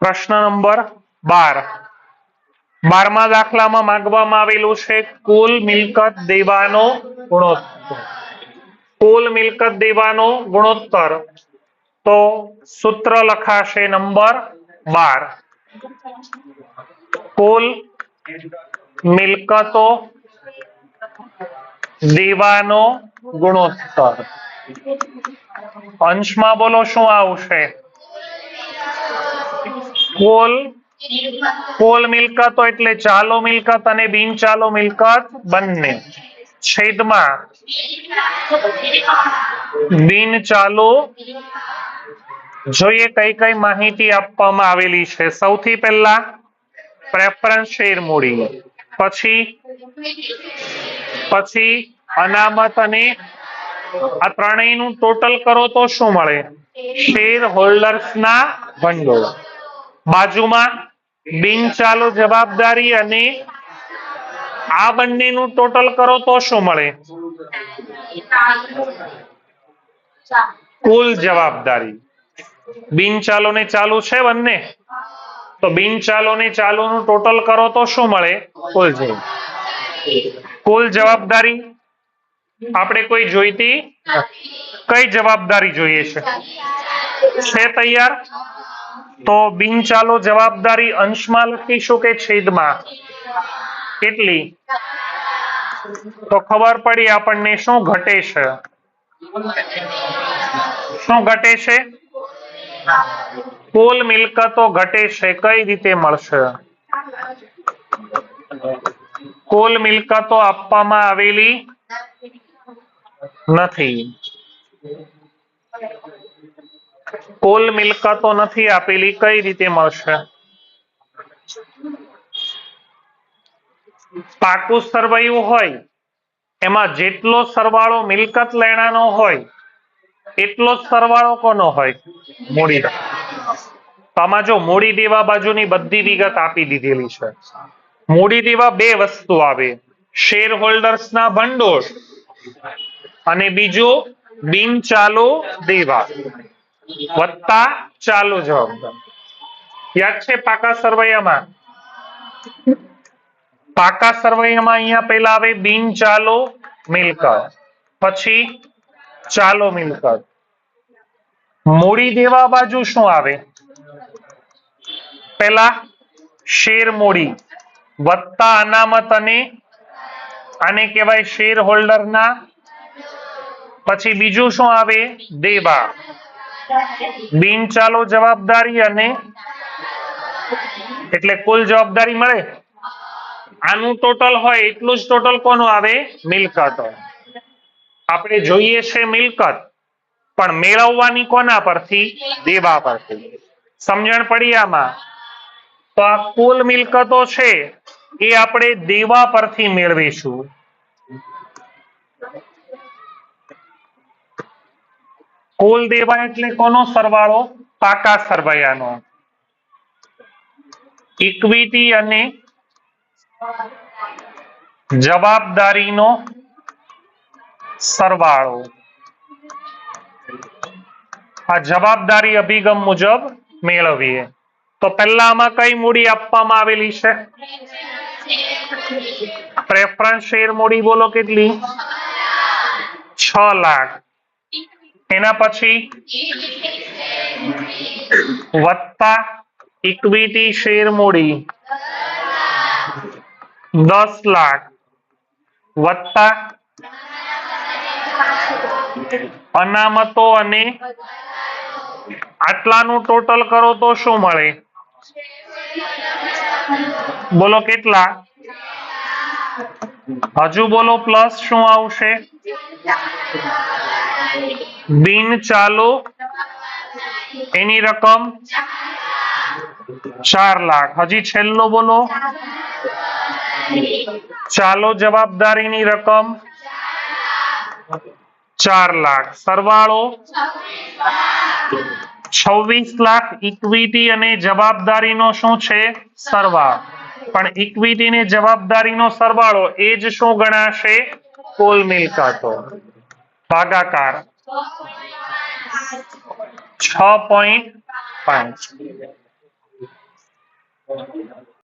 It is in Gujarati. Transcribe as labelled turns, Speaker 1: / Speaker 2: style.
Speaker 1: પ્રશ્ન નંબર બાર. બારમા દાખલામાં માંગવામાં આવેલું છે કુલ મિલકત દેવાનો ગુણોત્તર. કુલ મિલકત દેવાનો ગુણોત્તર. તો સૂત્ર લખાશે નંબર બાર. કુલ મિલકતો દેવાનો ગુણોત્તર. અંશમાં બોલો શું આવશે? કુલ કુલ મિલકતો એટલે ચાલુ મિલકત અને બિન ચાલો મિલકત બંને. છેદમાં બિન ચાલુ જોઈએ કઈ કઈ માહિતી આપવામાં આવેલી છે. સૌથી પહેલા પ્રેફરન્સ શેર મૂડી પછી પછી અનામત અને આ ત્રણેયનું ટોટલ કરો તો શું મળે? શેર હોલ્ડર્સના ભંડોળ. બાજુમાં બિન ચાલુ જવાબદારી અને આ બંનેનું ટોટલ કરો તો શું મળે? કુલ જવાબદારી. બિન ચાલુ ને ચાલુ છે બંને? તો બિન ચાલુ ને ચાલુ નું ટોટલ કરો તો શું મળે? કુલ કુલ જવાબદારી? આપણે કોઈ જોઈતી કઈ જવાબદારી જોઈએ છે તૈયાર? તો બિન ચાલુ જવાબદારી અંશમાં લખીશું કે છેદમાં. કેટલી? તો ખબર પડી આપણને શું ઘટે છે? શું ઘટે છે? કુલ મિલકતો ઘટે છે, કઈ રીતે મળશે? કુલ મિલકતો આપવામાં આવેલી નથી. કુલ મિલકતો નથી આપેલી, કઈ રીતે મળશે? પાકું સરવાયું હોય, એમાં જેટલો સરવાળો મિલકત લેણાનો હોય, એટલો સરવાળો કોનો હોય? મૂડી આમાં જો મૂડી દેવા બાજુની બધી વિગત આપી દીધેલી છે. મૂડી દેવા બે વસ્તુ આવે. શેર હોલ્ડર્સ ના ભંડોળ અને બીજું બિન ચાલુ દેવા. વત્તા ચાલુ જવાબદાર યાદ છે પાકા સરવૈયામાં? પાકા સરવૈયામાં અહીંયા પહેલા આવે બિન ચાલુ મિલકત. પછી ચાલુ મિલકત. મૂડી દેવા બાજુ શું આવે? પેલા શેર મૂડી. વત્તા અનામત અને આને કહેવાય શેર હોલ્ડરના પછી બીજું શું આવે? દેવા. બિન ચાલુ જવાબદારી અને એટલે કુલ જવાબદારી મળે? આનું ટોટલ હોય એટલું જ ટોટલ કોનું આવે? મિલકત આપણે જોઈએ છે મિલકત, પણ મેળવવાની કોના પરથી? દેવા પરથી. સમજણ પડી આમાં? તો આ કુલ મિલકતો છે, એ આપણે દેવા પરથી મેળવીશું. કુલ દેવા એટલે કોનો સરવાળો? પાકા સરવૈયાનો. ઇક્વિટી અને જવાબદારીનો સરવાળો. આ જવાબદારી અભિગમ મુજબ મેળવીએ. તો પહેલા આમાં કઈ મૂડી આપવામાં આવેલી છે? પ્રેફરન્સ શેર મૂડી બોલો કેટલી? છ લાખ. એના પછી વત્તા ઇક્વિટી શેર મૂડી દસ લાખ. વત્તા અનામતો અને આટલાનું ટોટલ કરો તો શું મળે? બોલો કેટલા? હજુ બોલો પ્લસ શું આવશે? બિન ચાલુ એની રકમ ચાર લાખ. હજી છેલ્લો બોલો. ચાલો જવાબદારીની રકમ ચાર લાખ. સરવાળો છવ્વીસ લાખ ઇક્વિટી અને જવાબદારીનો શું છે? સરવાળો. પણ ઇક્વિટી ને જવાબદારીનો સરવાળો એ જ શું ગણાશે? કુલ મિલકતો. ભાગાકાર. છ પોઈન્ટ પાંચ.